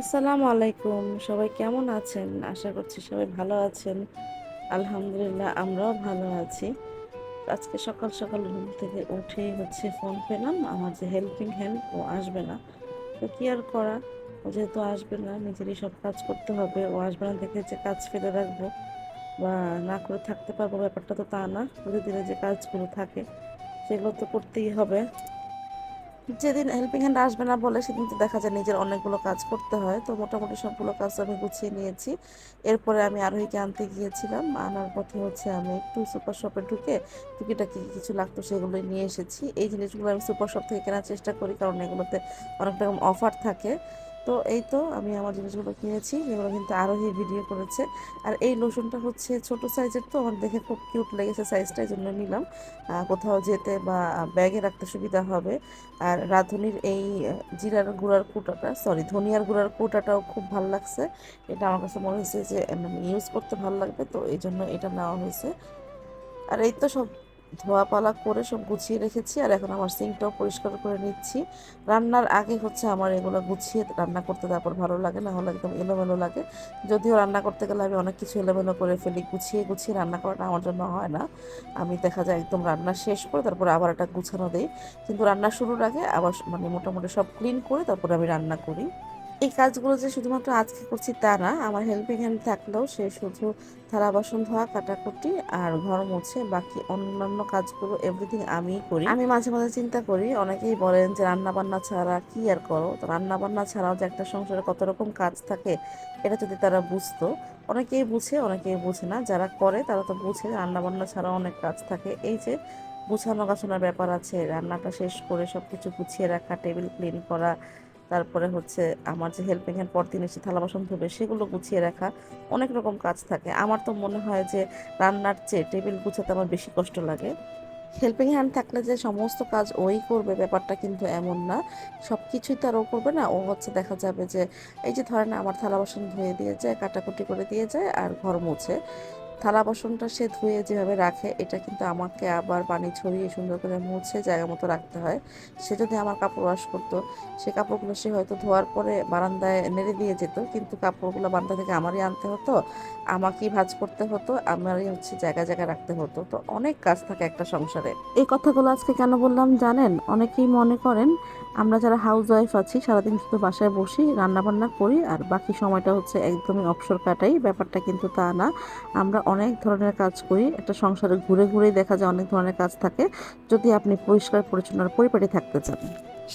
আসসালামু আলাইকুম। সবাই কেমন আছেন? আশা করছি সবাই ভালো আছেন। আলহামদুলিল্লাহ আমরাও ভালো আছি। আজকে সকাল সকাল ঘুম থেকে উঠেই হচ্ছে ফোন পেলাম। আমার যে হেল্পিং হ্যান্ড ও আসবে না। তো কি আর করা? ও যেহেতু আসবে না, নিজেরই সব কাজ করতে হবে। ও আসবে না দেখে যে কাজ ফেলে রাখব বা না করে থাকতে পারব, ব্যাপারটা তো তা না। প্রতিদিনে যে কাজগুলো থাকে, সেগুলো তো করতেই হবে। যেদিন হেল্পিং হ্যান্ড আসবে না বলে সেদিন তো দেখা যায় নিজের অনেকগুলো কাজ করতে হয়। তো মোটামুটি সবগুলো কাজ আমি গুছিয়ে নিয়েছি। এরপরে আমি আরোহীকে আনতে গিয়েছিলাম। আনার পথে হচ্ছে আমি একটু সুপার শপে ঢুকে টুকিটাকি কিছু লাগতো সেগুলো নিয়ে এসেছি। এই জিনিসগুলো আমি সুপার শপ থেকে কেনার চেষ্টা করি কারণ এগুলোতে অনেক রকম অফার থাকে। তো এই তো আমি আমার জিনিসগুলো কিনেছি, যেগুলো কিন্তু আরোহী ভিডিও করেছে। আর এই লোশনটা হচ্ছে ছোট সাইজের তো, আমার দেখে খুব কিউট লেগেছে সাইজটা এই জন্য নিলাম। কোথাও যেতে বা ব্যাগে রাখতে সুবিধা হবে। আর রাঁধুনির এই জিরার গুঁড়ার কুটাটা সরি ধনিয়ার গুঁড়ার কুটাটাও খুব ভালো লাগছে। এটা আমার কাছে মনে হয়েছে যে মানে ইউজ করতে ভালো লাগবে, তো এই জন্য এটা নেওয়া হয়েছে। আর এই তো সব ধোয়া পালা করে সব গুছিয়ে রেখেছি আর এখন আমার সিঙ্কটাও পরিষ্কার করে নিচ্ছি। রান্নার আগে হচ্ছে আমার এগুলো গুছিয়ে রান্না করতে তারপর ভালো লাগে, না হলে একদম এলোমেলো লাগে। যদিও রান্না করতে গেলে আমি অনেক কিছু এলোমেলো করে ফেলি, গুছিয়ে গুছিয়ে রান্না করাটা আমার জন্য হয় না। আমি দেখা যায় একদম রান্না শেষ করে তারপর আবার একটা গুছানো দিই। কিন্তু রান্না শুরুর আগে আবার মানে মোটামুটি সব ক্লিন করে তারপর আমি রান্না করি। এই কাজগুলো যে শুধুমাত্র আজকে করছি তা না, আমার হেল্পিং হ্যান্ড থাকলেও সে শুধু থালা বাসন, ধোয়া, কাটাকুটি আর ঘর মুছে, বাকি অন্যান্য কাজগুলো এভরিথিং আমিই করি। আমি মাঝে মাঝে চিন্তা করি, অনেকেই বলেন যে রান্না বান্না ছাড়া কি আর করো? তো রান্না বান্না ছাড়াও যে একটা সংসারে কত রকম কাজ থাকে, এটা যদি তারা বুঝতো, অনেকেই বুঝে অনেকেই বুঝে না। যারা করে, তারা তো বুঝে রান্না বান্না ছাড়াও অনেক কাজ থাকে। এই যে গুছানো গাছানোর ব্যাপার আছে, রান্নাটা শেষ করে সব কিছু গুছিয়ে রাখা টেবিল ক্লিন করা তারপরে হচ্ছে আমার যে হেল্পিং হ্যান্ড পরদিন এসে থালা বাসন ধোবে, সেগুলো গুছিয়ে রাখা অনেক রকম কাজ থাকে। আমার তো মনে হয় যে রান্নার চেয়ে টেবিল গুছাতে আমার বেশি কষ্ট লাগে। হেল্পিং হ্যান্ড থাকলে যে সমস্ত কাজ ওই করবে, ব্যাপারটা কিন্তু এমন না। সব কিছুই তো আর ও করবে না। ও হচ্ছে দেখা যাবে যে, এই যে ধরেন আমার থালা বাসন ধুয়ে দিয়ে যায়, কাটাকুটি করে দিয়ে যায় আর ঘর মুছে। থালা বাসনটা সে ধুয়ে যেভাবে রাখে, এটা কিন্তু আমাকে আবার পানি ছড়িয়ে সুন্দর করে মুছে জায়গা মতো রাখতে হয়। সে যদি আমার কাপড় ওয়াশ করতো, সে কাপড়গুলো সে হয়তো ধোয়ার পরে বারান্দায় নেড়ে দিয়ে যেত, কিন্তু কাপড়গুলো বারান্দা থেকে আমারই আনতে হতো, আমাকেই ভাঁজ করতে হতো, আমারই হচ্ছে জায়গা জায়গা রাখতে হতো। তো অনেক কাজ থাকে একটা সংসারে। এই কথাগুলো আজকে কেন বললাম জানেন? অনেকেই মনে করেন, আমরা যারা হাউস ওয়াইফ আছি, সারাদিন শুধু বাসায় বসি, রান্নাবান্না করি, আর বাকি সময়টা হচ্ছে একদমই অবসর কাটাই, ব্যাপারটা কিন্তু তা না। আমরা অনেক ধরনের কাজ করি। একটা সংসারে ঘুরে ঘুরেই দেখা যায় অনেক ধরনের কাজ থাকে। যদি আপনি পরিষ্কার পরিচ্ছন্ন পরিপাটি থাকতে চান।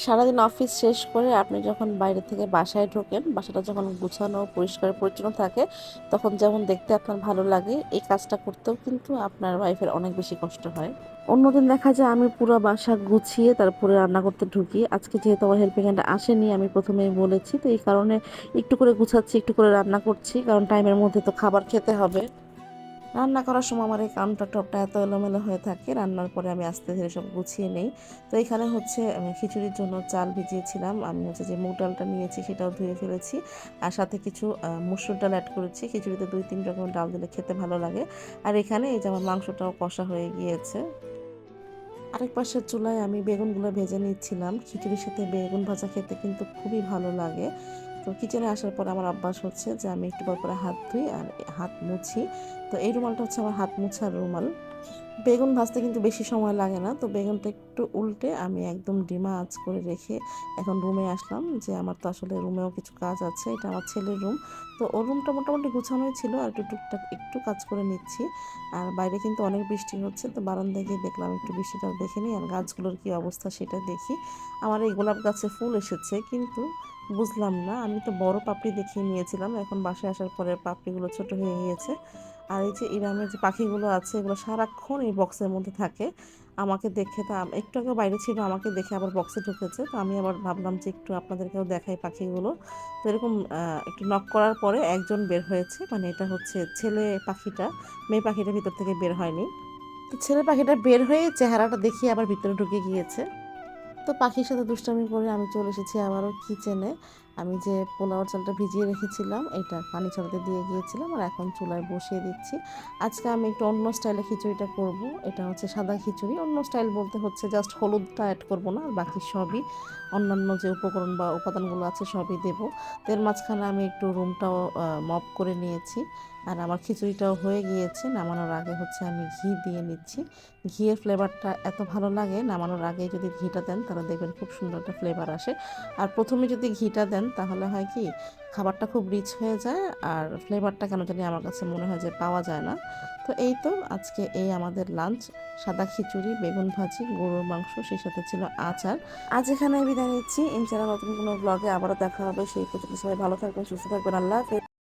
সারাদিন অফিস শেষ করে আপনি যখন বাইরে থেকে বাসায় ঢোকেন বাসাটা যখন গুছানো পরিষ্কার পরিচ্ছন্ন থাকে তখন যেমন দেখতে আপনার ভালো লাগে এই কাজটা করতেও কিন্তু আপনার ওয়াইফের অনেক বেশি কষ্ট হয়। অন্যদিন দেখা যায় আমি পুরো বাসা গুছিয়ে তারপরে রান্না করতে ঢুকি। আজকে যেহেতু আমার হেল্পিং হ্যান্ড আসেনি আমি প্রথমেই বলেছি। তো এই কারণে একটু করে গুছাচ্ছি একটু করে রান্না করছি। কারণ টাইমের মধ্যে তো খাবার খেতে হবে। রান্না করার সময় আমার এই কাউন্টার টপটা এত এলোমেলো হয়ে থাকে, রান্নার পরে আমি আস্তে ধীরে সব গুছিয়ে নেই। তো এখানে হচ্ছে, আমি খিচুড়ির জন্য চাল ভিজিয়েছিলাম, আমি হচ্ছে যে মুগ ডালটা নিয়েছি সেটাও ধুয়ে ফেলেছি, আর সাথে কিছু মুসুর ডাল অ্যাড করেছি, খিচুড়িতে দুই তিন রকমের ডাল দিলে খেতে ভালো লাগে। আর এখানে এই যে আমার মাংসটাও কষা হয়ে গিয়েছে। আরেক পাশের চুলায় আমি বেগুনগুলো ভেজে নিচ্ছিলাম, খিচুড়ির সাথে বেগুন ভাজা খেতে কিন্তু খুবই ভালো লাগে। তো কিচেনে আসার পর আমার অভ্যাস হচ্ছে যে আমি একটু পর পরে হাত ধুই আর হাত মুছি। তো এই রুমালটা হচ্ছে আমার হাত মুছার রুমাল। বেগুন ভাজতে কিন্তু বেশি সময় লাগে না, তো বেগুনটা একটু উল্টে আমি একদম ডিমা আঁচ করে রেখে এখন রুমে আসলাম যে আমার তো আসলে রুমেও কিছু কাজ আছে, এটা আমার ছেলের রুম। তো ওর রুমটা মোটামুটি গুছানোই ছিল, আর একটু টুকটাক একটু কাজ করে নিচ্ছি। আর বাইরে কিন্তু অনেক বৃষ্টি হচ্ছে, তো বারান্দায় গিয়ে দেখলাম একটু বৃষ্টিটা দেখে নিই আর গাছগুলোর কী অবস্থা সেটা দেখি। আমার এই গোলাপ গাছে ফুল এসেছে, কিন্তু বুঝলাম না। আমি তো বড় পাপড়ি দেখিয়ে নিয়েছিলাম। এখন বাসায় আসার পরে পাপড়িগুলো ছোট হয়ে গিয়েছে। আর এই যে ইরামের যে পাখিগুলো আছে, এগুলো সারাক্ষণ এই বক্সের মধ্যে থাকে। আমাকে দেখে তো একটু আগে বাইরে ছিল, আমাকে দেখে আবার বক্সে ঢুকেছে। তো আমি আবার ভাবলাম যে একটু আপনাদেরকেও দেখাই পাখিগুলো। তো এরকম একটু নক করার পরে একজন বের হয়েছে। মানে এটা হচ্ছে ছেলে পাখিটা, মেয়ে পাখিটা ভিতর থেকে বের হয়নি। তো ছেলে পাখিটা বের হয়ে চেহারাটা দেখিয়ে আবার ভিতরে ঢুকে গিয়েছে। তো পাখির সাথে দুষ্টামি করে আমি চলে এসেছি আমারও কিচেনে আমি যে পোলাওয়ার চালটা ভিজিয়ে রেখেছিলাম, এটা পানি ছড়াতে দিয়ে গিয়েছিলাম আর এখন চুলায় বসিয়ে দিচ্ছি। আজকে আমি একটু অন্য স্টাইলে খিচুড়িটা করব, এটা হচ্ছে সাদা খিচুড়ি। অন্য স্টাইল বলতে হচ্ছে জাস্ট হলুদটা অ্যাড করব না, আর বাকি সবই অন্যান্য যে উপকরণ বা উপাদানগুলো আছে সবই দেব। তের মাঝখানে আমি একটু রুমটাও মপ করে নিয়েছি আর আমার খিচুড়িটাও হয়ে গিয়েছে। নামানোর আগে হচ্ছে আমি ঘি দিয়ে নিচ্ছি। ঘিয়ের ফ্লেভারটা এত ভালো লাগে, নামানোর আগে যদি ঘিটা দেন তাহলে দেখবেন খুব সুন্দর একটা ফ্লেভার আসে। আর প্রথমে যদি ঘিটা দেন তাহলে হয় কি, খাবারটা খুব রিচ হয়ে যায় আর ফ্লেভারটা কেন জানি আমার কাছে মনে হয় যে পাওয়া যায় না। তো এই তো আজকে এই আমাদের লাঞ্চ সাদা খিচুড়ি, বেগুন ভাজি, গরুর মাংস, সেই সাথে ছিল আচার। আজ এখানে বিদায় নিচ্ছি। ইনশাআল্লাহ নতুন কোনো ব্লগে আবারও দেখা হবে। সেই পর্যন্ত সবাই ভালো থাকবেন, সুস্থ থাকবেন। আল্লাহ